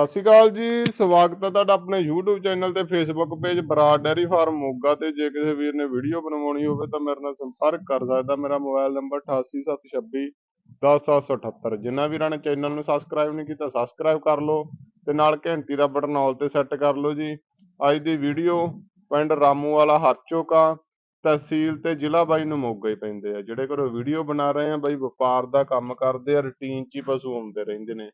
ਸਤਿ ਸ਼੍ਰੀ ਅਕਾਲ ਜੀ, ਸਵਾਗਤ ਹੈ ਤੁਹਾਡਾ ਆਪਣੇ YouTube ਚੈਨਲ ਤੇ Facebook page Brar dairy farm Moga ਤੇ। ਜੇ ਕਿਸੇ ਵੀਰ ਨੇ ਵੀਡੀਓ ਬਣਵਾਉਣੀ ਹੋਵੇ ਤਾਂ ਮੇਰੇ ਨਾਲ ਸੰਪਰਕ ਕਰ ਸਕਦਾ। ਮੇਰਾ ਮੋਬਾਈਲ ਨੰਬਰ 8876 10778 ਜਿਨ੍ਹਾਂ ਵੀਰਾਂ ਨੇ ਚੈਨਲ ਨੂੰ ਸਬਸਕ੍ਰਾਈਬ ਨਹੀਂ ਕੀਤਾ ਸਬਸਕ੍ਰਾਈਬ ਕਰ ਲਓ ਤੇ ਨਾਲ ਘੰਟੀ ਦਾ ਬਟਨ ਆਲ ਤੇ ਸੈੱਟ ਕਰ ਲਓ ਜੀ। ਅੱਜ ਦੀ ਵੀਡੀਓ ਪਿੰਡ ਰਾਮੂ ਵਾਲਾ ਹਰਚੋਕਾ ਤਹਿਸੀਲ ਤੇ ਜ਼ਿਲ੍ਹਾ ਬਾਈ ਨੂੰ ਮੋਗਾ ਹੀ ਪੈਂਦੇ ਆ। ਜਿਹੜੇ ਘਰੋਂ ਵੀਡੀਓ ਬਣਾ ਰਹੇ ਆ, ਬਾਈ ਵਪਾਰ ਦਾ ਕੰਮ ਕਰਦੇ ਆ ਰੁਟੀਨ 'ਚ ਹੀ ਪਸ਼ੂ ਆਉਂਦੇ ਰਹਿੰਦੇ ਨੇ।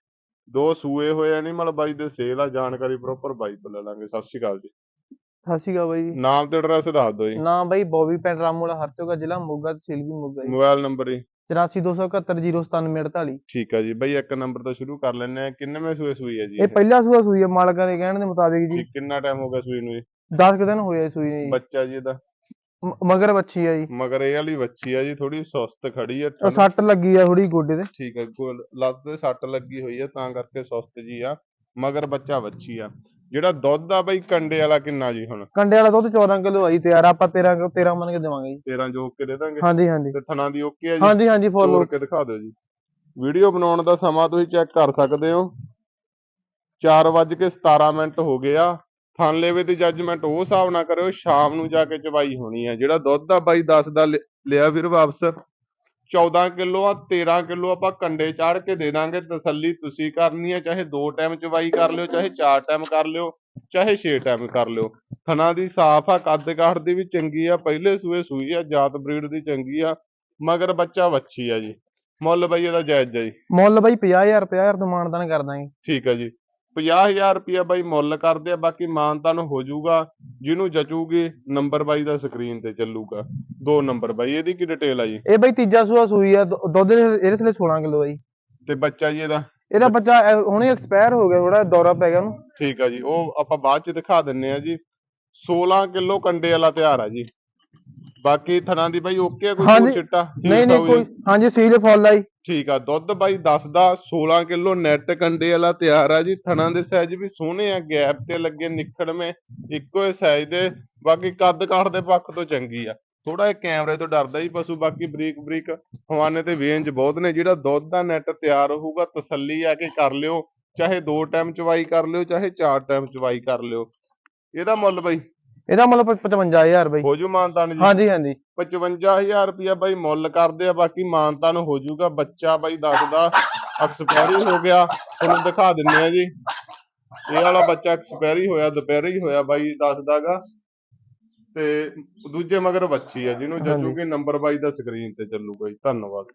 ਦੋ ਸੂਏ ਹੋਏ ਐਨੀਮਲ ਬਾਈ ਦੇ ਸੇਲ ਆ ਜਾਣਕਾਰੀ ਪ੍ਰੋਪਰ ਬਾਈ ਤੋਂ ਲੈ ਲਾਂਗੇ। ਸਤਿ ਸ਼੍ਰੀ ਅਕਾਲ ਜੀ। ਸਤਿ ਸ਼੍ਰੀ ਅਕਾਲ ਬਾਈ ਜੀ। ਨਾਮ ਤੇ ਐਡਰੈਸ ਦੱਸ ਦਿਓ ਜੀ। ਨਾਮ ਬਾਈ ਬੋਬੀ ਪਿੰਡ ਰਾਮੂਲਾ ਹਰਚੋਗਾ ਜ਼ਿਲ੍ਹਾ ਮੋਗਾ ਤਹਿਸੀਲ ਵੀ ਮੋਗਾ ਜੀ। ਮੋਬਾਈਲ ਨੰਬਰ ਜੀ। 8427709748 ਠੀਕ ਆ ਜੀ। ਬਾਈ ਇੱਕ ਨੰਬਰ ਤੋਂ ਸ਼ੁਰੂ ਕਰ ਲੈਂਦੇ ਆ ਕਿੰਨੇਵੇਂ ਸੂਏ ਸੂਈ ਹੈ ਜੀ ਇਹ ਪਹਿਲਾ ਸੂਆ ਸੂਈ ਹੈ ਮਾਲਕਾਂ ਦੇ ਕਹਿਣ ਦੇ ਮੁਤਾਬਿਕ ਜੀ। ਕਿੰਨਾ ਟਾਈਮ ਹੋ ਗਿਆ ਸੂਈ ਨੂੰ ਜੀ? 10 ਕੁ ਦਿਨ ਹੋਏ ਆ ਸੂਈ ਨੂੰ ਜੀ। ਬੱਚਾ ਜੀ ਇਹਦਾ। ਮ- ਮਗਰ ਬੱਚੀ ਆ ਜੀ। ਮਗਰ ਇਹ ਵਾਲੀ ਬੱਚੀ ਆ ਜੀ ਥੋੜੀ ਸੁਸਤ ਖੜੀ ਆ ਉਹ ਸੱਟ ਲੱਗੀ ਆ ਥੋੜੀ ਗੋਡੇ ਤੇ। ਠੀਕ ਹੈ ਗੋਲ- ਲੱਤ ਤੇ ਸੱਟ ਲੱਗੀ ਹੋਈ ਆ ਤਾਂ ਕਰਕੇ ਸੁਸਤ ਜੀ ਆ। ਮਗਰ ਬੱਚਾ ਬੱਚੀ ਆ। ਜਿਹੜਾ ਦੁੱਧ ਆ ਬਾਈ ਕੰਡੇ ਵਾਲਾ ਕਿੰਨਾ ਜੀ ਹੁਣ? ਕੰਡੇ ਵਾਲਾ ਦੁੱਧ 14 ਕਿਲੋ ਆਈ ਤਿਆਰ ਆਪਾਂ 13 ਕਿਲੋ 13 ਮੰਨ ਕੇ ਦੇਵਾਂਗੇ ਜੀ। 13 ਜੋਕ ਕੇ ਦੇ ਦਾਂਗੇ। ਹਾਂਜੀ ਹਾਂਜੀ। ਤੇ ਥਣਾ ਦੀ ਓਕੇ ਆ ਜੀ? ਹਾਂਜੀ ਹਾਂਜੀ ਫੁੱਲ ਤੋੜ ਕੇ ਦਿਖਾ ਦਿਓ ਜੀ। ਵੀਡੀਓ ਬਣਾਉਣ ਦਾ ਸਮਾਂ ਤੁਸੀਂ ਚੈੱਕ ਕਰ ਸਕਦੇ ਹੋ। 4:17 ਮਿੰਟ ਹੋ ਗਏ ਆ। ਥਣ ਲੇਵੇ ਦੀ ਜੱਜਮੈਂਟ ਉਹ ਹਿਸਾਬ ਨਾਲ ਕਰਿਓ ਸ਼ਾਮ ਨੂੰ ਜਾ ਕੇ ਚਵਾਈ ਹੋਣੀ ਆ। ਜਿਹੜਾ ਦੁੱਧ ਆ ਬਾਈ 10 ਦਾ ਲਿਆ ਵੀਰ ਵਾਪਸ। 14 ਕਿਲੋ ਆ 13 ਕਿਲੋ ਆਪਾਂ ਕੰਡੇ ਚਾੜ ਕੇ ਦੇ ਦਾਂਗੇ। ਤਸੱਲੀ ਤੁਸੀਂ ਕਰਨੀ ਆ ਚਾਹੇ ਦੋ ਟਾਈਮ ਚਵਾਈ ਕਰ ਲਿਓ ਚਾਹੇ ਚਾਰ ਟਾਈਮ ਕਰ ਲਿਓ ਚਾਹੇ 6 ਟਾਈਮ ਕਰ ਲਿਓ। ਥਣਾ ਦੀ ਸਾਫ਼ ਆ ਕੱਦ ਕਾਠ ਦੀ ਵੀ ਚੰਗੀ ਆ ਪਹਿਲੇ ਸੂਏ ਸੂਈ ਆ ਜਾਤ ਬਰੀਡ ਦੀ ਚੰਗੀ ਆ ਮਗਰ ਬੱਚਾ ਵੱਛੀ ਆ ਜੀ। ਮੁੱਲ ਬਈ ਇਹਦਾ ਜਾਇਜ਼ ਆ ਜੀ। ਮੁੱਲ ਬਾਈ 50000 50000 ਤੋਂ ਮਾਨਦਾਨ ਕਰ ਦਾਂਗੇ। ਠੀਕ ਹੈ ਜੀ। 50000 ਰੁਪਇਆ ਬਾਈ ਮੁੱਲ ਕਰਦੇ ਆ ਬਾਕੀ ਮਾਨਤਾਨ ਹੋ ਜਾਊਗਾ ਜਿਹਨੂੰ ਜਚੂਗੀ ਨੰਬਰ ਬਾਈ ਦਾ ਸਕਰੀਨ ਤੇ ਚੱਲੂਗਾ। ਦੋ ਨੰਬਰ ਬਾਈ ਇਹਦੀ ਕੀ ਡਿਟੇਲ ਆ ਜੀ? ਇਹ ਬਾਈ ਤੀਜਾ ਸੂਆ ਸੂਈ ਆ ਦੁੱਧ ਇਹਦੇ ਥੱਲੇ 16 ਕਿਲੋ ਆ ਜੀ। ਤੇ ਬੱਚਾ ਜੀ ਇਹਦਾ? ਇਹਦਾ ਬੱਚਾ ਹੁਣੇ ਐਕਸਪਾਇਰ ਹੋ ਗਿਆ ਥੋੜਾ ਦੌਰਾ ਪੈ ਗਿਆ ਉਹਨੂੰ। ਠੀਕ ਆ ਜੀ ਉਹ ਆਪਾਂ ਬਾਅਦ ਚ ਦਿਖਾ ਦਿੰਨੇ ਆ ਜੀ। 16 ਕਿਲੋ ਕੰਡੇ ਵਾਲਾ ਤਿਆਰ ਆ ਜੀ। ਬਾਕੀ ਥਣਾ ਦੀ ਬਾਈ ਓਕੇ ਆ ਕੋਈ ਹਾਂਜੀ। ਚਿੱਟਾ? ਨਹੀਂ ਨਹੀਂ ਕੋਈ? ਹਾਂਜੀ ਸੀਲ ਫੁੱਲ ਆ ਜੀ। ਠੀਕ ਆ ਦੁੱਧ ਬਾਈ ਦੱਸਦਾ 16 ਕਿਲੋ ਨੈਟ ਕੰਡੇ ਵਾਲਾ ਤਿਆਰ ਆ ਜੀ। ਥਣਾ ਦੇ ਸਾਈਜ਼ ਵੀ ਸੋਹਣੇ ਆ ਗੈਪ ਤੇ ਲੱਗੇ ਨਿਖੜਵੇਂ ਇੱਕੋ ਹੀ ਸਾਈਜ਼ ਦੇ। ਬਾਕੀ ਕੱਦ ਕਾਠ ਦੇ ਪੱਖ ਤੋਂ ਚੰਗੀ ਆ। ਥੋੜਾ ਜਿਹਾ ਕੈਮਰੇ ਤੋਂ ਡਰਦਾ ਜੀ ਪਸ਼ੂ ਬਾਕੀ ਬਰੀਕ ਬਰੀਕ ਹਵਾਨੇ ਤੇ ਵੇਂਜ ਬਹੁਤ ਨੇ। ਜਿਹੜਾ ਦੁੱਧ ਦਾ ਨੈਟ ਤਿਆਰ ਹੋਊਗਾ ਤਸੱਲੀ ਆ ਕੇ ਕਰ ਲਿਓ। ਚਾਹੇ ਦੋ ਟਾਈਮ ਚਵਾਈ ਕਰ ਲਿਓ ਚਾਹੇ ਚਾਰ ਟਾਈਮ ਚਵਾਈ ਕਰ ਲਿਓ। ਇਹਦਾ ਮੁੱਲ ਬਾਈ ਇਹਦਾ ਮੁੱਲ 55000 ਬਾਈ। ਹੋ ਜੂ ਮਾਨਤਾਨ ਜੀ। ਹਾਂਜੀ ਹਾਂਜੀ। 55000 ਰੁਪਇਆ ਬਾਈ ਮੁੱਲ ਕਰਦੇ ਆ ਬਾਕੀ ਮਾਨਤਾਨ ਹੋ ਜਾਊਗਾ ਬੱਚਾ ਬਾਈ ਦੱਸਦਾ ਐਕਸਪਾਇਰੀ ਹੋ ਗਿਆ। ਤੁਹਾਨੂੰ ਦਿਖਾ ਦਿੰਨੇ ਆ ਜੀ। ਇਹ ਵਾਲਾ ਬੱਚਾ ਐਕਸਪਾਇਰੀ ਹੋਇਆ ਦੁਪਹਿਰੇ ਹੀ ਹੋਇਆ ਬਾਈ ਦੱਸਦਾਗਾ ਤੇ ਦੂਜੇ ਮਗਰ ਬੱਚੀ ਆ ਜਿਹਨੂੰ। ਜੱਜੂਗੀ ਨੰਬਰ ਬਾਈ ਦਾ ਸਕਰੀਨ ਤੇ ਚੱਲੂਗਾ ਜੀ। ਧੰਨਵਾਦ।